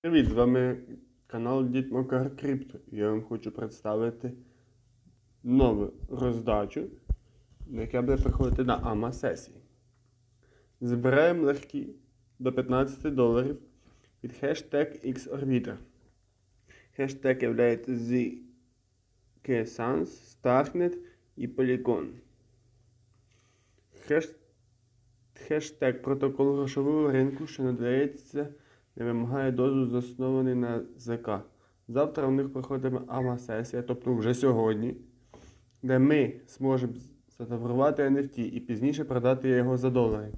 Привіт, з вами канал Дід Макар Крипто. Я вам хочу представити нову роздачу, яка буде приходити на АМА сесії. Збираємо легкі до 15 доларів від хештег XOrbiter. Хештег є ZKSans, Starknet і Polygon. Хеш... Хештег протокол грошового ринку, що надається, не вимагає дозволу заснований на ЗК. Завтра у них проходитиме АМА-сесія, тобто вже сьогодні, де ми зможемо затаврувати NFT і пізніше продати його за долари.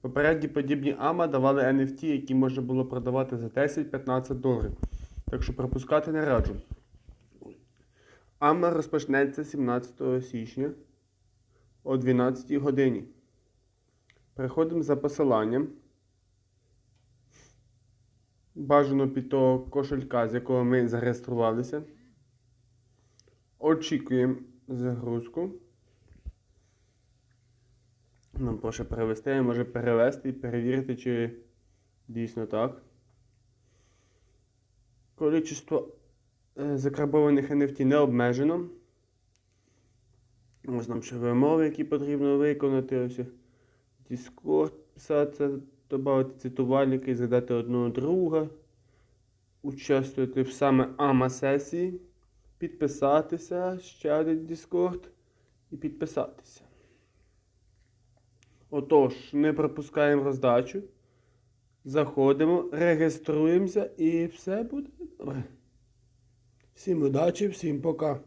Попередні подібні АМА давали NFT, які можна було продавати за 10-15 доларів. Так що пропускати не раджу. АМА розпочнеться 17 січня о 12 годині. Переходимо за посиланням. Бажано під того кошелька, з якого ми зареєструвалися. Очікуємо загрузку. Нам прошу перевести, я може перевести і перевірити, чи дійсно так. Количество е, закарбованих NFT не обмежено. Ось нам ще вимови, які потрібно виконати. Ось Discord писати, додати цитувальники, згадати одного друга, участвувати в саме АМА сесії, підписатися, ще один Discord і підписатися. Отож, не пропускаємо роздачу. Заходимо, реєструємося і все буде добре. Всім удачі, всім пока.